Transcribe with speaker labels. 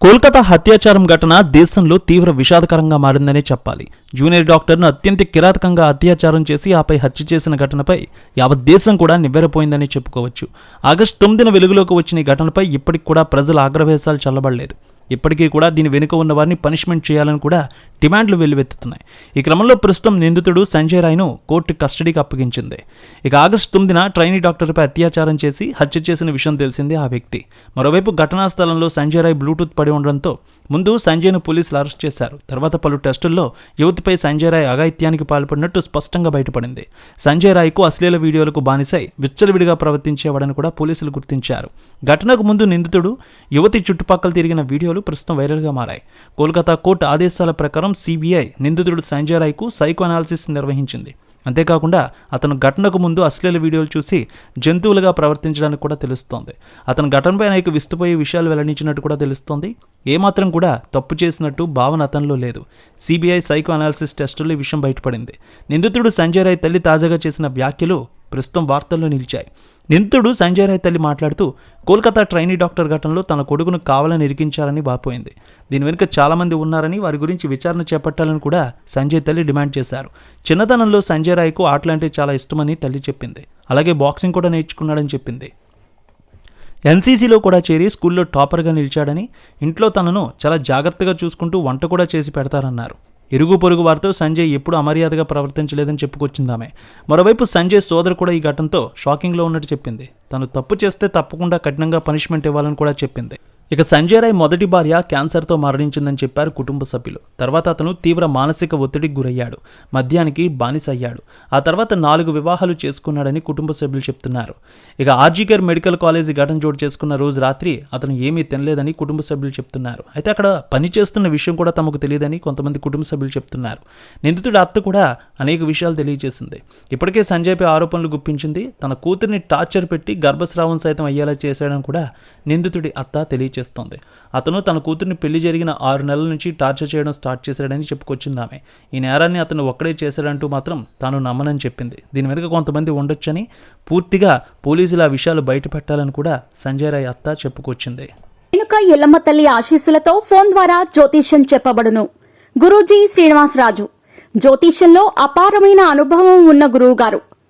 Speaker 1: కోల్కతా హత్యాచారం ఘటన దేశంలో తీవ్ర విషాదకరంగా మారిందనే చెప్పాలి. జూనియర్ డాక్టర్ను అత్యంత కిరాతకంగా అత్యాచారం చేసి ఆపై హత్య చేసిన ఘటనపై యావత్ దేశం కూడా నివ్వెరపోయిందని చెప్పుకోవచ్చు. ఆగస్టు తొమ్మిదిన వెలుగులోకి వచ్చిన ఈ ఘటనపై ఇప్పటికి కూడా ప్రజల ఆగ్రవేశాలు చల్లబడలేదు. ఇప్పటికీ కూడా దీని వెనుక ఉన్న వారిని పనిష్మెంట్ చేయాలని కూడా డిమాండ్లు వెల్లువెత్తుతున్నాయి. ఈ క్రమంలో ప్రస్తుతం నిందితుడు సంజయ్ రాయ్ను కోర్టు కస్టడీకి అప్పగించింది. ఇక ఆగస్టు తొమ్మిదిన ట్రైనీ డాక్టర్పై అత్యాచారం చేసి హత్య చేసిన విషయం తెలిసిందే ఆ వ్యక్తి. మరోవైపు ఘటనా స్థలంలో సంజయ్ రాయ్ బ్లూటూత్ పడి ఉండడంతో ముందు సంజయ్ను పోలీసులు అరెస్ట్ చేశారు. తర్వాత పలు టెస్టుల్లో యువతిపై సంజయ్ రాయ్ అఘాయిత్యానికి పాల్పడినట్టు స్పష్టంగా బయటపడింది. సంజయ్ రాయ్కు అశ్లీల వీడియోలకు బానిసై విచ్చలవిడిగా ప్రవర్తించేవాడని కూడా పోలీసులు గుర్తించారు. ఘటనకు ముందు నిందితుడు యువతి చుట్టుపక్కల తిరిగిన వీడియోలు ప్రస్తుతం వైరల్గా మారాయి. కోల్కతా కోర్టు ఆదేశాల ప్రకారం సిబిఐ నిందితుడు సంజయ్ రాయ్కు సైకో అనాలిసిస్ నిర్వహించింది. అంతేకాకుండా అతను ఘటనకు ముందు అశ్లీల వీడియోలు చూసి జంతువులుగా ప్రవర్తించడానికి కూడా తెలుస్తోంది. అతను ఘటనపై అనేక విస్తుపోయే విషయాలు వెల్లడించినట్టు కూడా తెలుస్తోంది. ఏమాత్రం కూడా తప్పు చేసినట్టు భావన అతనిలో లేదు. సిబిఐ సైకో అనాలిసిస్ టెస్టులో ఈ విషయం బయటపడింది. నిందితుడు సంజయ్ రాయ్ తల్లి తాజాగా చేసిన వ్యాఖ్యలు ప్రస్తుతం వార్తల్లో నిలిచాయి. నిందితుడు సంజయ్ రాయ్ తల్లి మాట్లాడుతూ కోల్కతా ట్రైనీ డాక్టర్ ఘటనలో తన కొడుకును కావాలని ఇరికించారని బాపోయింది. దీని వెనుక చాలామంది ఉన్నారని వారి గురించి విచారణ చేపట్టాలని కూడా సంజయ్ తల్లి డిమాండ్ చేశారు. చిన్నతనంలో సంజయ్ రాయ్కు ఆటలంటే చాలా ఇష్టమని తల్లి చెప్పింది. అలాగే బాక్సింగ్ కూడా నేర్చుకున్నాడని చెప్పింది. ఎన్సీసీలో కూడా చేరి స్కూల్లో టాపర్గా నిలిచాడని ఇంట్లో తనను చాలా జాగ్రత్తగా చూసుకుంటూ వంట కూడా చేసి పెడతారన్నారు. ఇరుగు పొరుగు వారితో సంజయ్ ఎప్పుడు అమర్యాదగా ప్రవర్తించలేదని చెప్పుకొచ్చింది ఆమె. మరోవైపు సంజయ్ సోదరు కూడా ఈ ఘటనతో షాకింగ్లో ఉన్నట్టు చెప్పింది. తను తప్పు చేస్తే తప్పకుండా కఠినంగా పనిష్మెంట్ ఇవ్వాలని కూడా చెప్పింది. ఇక సంజయ్ రాయ్ మొదటి భార్య క్యాన్సర్తో మరణించిందని చెప్పారు కుటుంబ సభ్యులు. తర్వాత అతను తీవ్ర మానసిక ఒత్తిడికి గురయ్యాడు. మద్యానికి బానిసయ్యాడు. ఆ తర్వాత నాలుగు వివాహాలు చేసుకున్నాడని కుటుంబ సభ్యులు చెప్తున్నారు. ఇక ఆర్జీకేర్ మెడికల్ కాలేజీ ఘటన చోటు చేసుకున్న రోజు రాత్రి అతను ఏమీ తినలేదని కుటుంబ సభ్యులు చెప్తున్నారు. అయితే అక్కడ పని చేస్తున్న విషయం కూడా తమకు తెలియదని కొంతమంది కుటుంబ సభ్యులు చెప్తున్నారు. నిందితుడి అత్త కూడా అనేక విషయాలు తెలియజేసింది. ఇప్పటికే సంజయ్పై ఆరోపణలు గుప్పించింది. తన కూతుర్ని టార్చర్ పెట్టి గర్భస్రావం సైతం అయ్యేలా చేశాడని కూడా నిందితుడి అత్త చేస్తోంది. అతను తన కూతుర్ని పెళ్ళి జరిగిన ఆరు నెలల నుంచి టార్చర్ చేయడం స్టార్ట్ చేశాడని చెప్పుకొచ్చింది ఆమె ఈ నేరాన్ని అతను ఒక్కడే చేశాడంటూ మాత్రం తాను నమ్మనని చెప్పింది. దీని వెనుక కొంతమంది ఉండొచ్చని పూర్తిగా పోలీసులు ఆ విషయాలు బయట పెట్టాలని కూడా సంజయ్ రాయ్ అత్త చెప్పుకొచ్చింది.
Speaker 2: వెనుక ఎల్లమ్మ తల్లి ఆశీస్సులతో ఫోన్ ద్వారా జ్యోతిష్యం చెప్పబడును. గురూజీ శ్రీనివాసరాజు. జ్యోతిష్యంలో అపారమైన అనుభవం ఉన్న గురువు గారు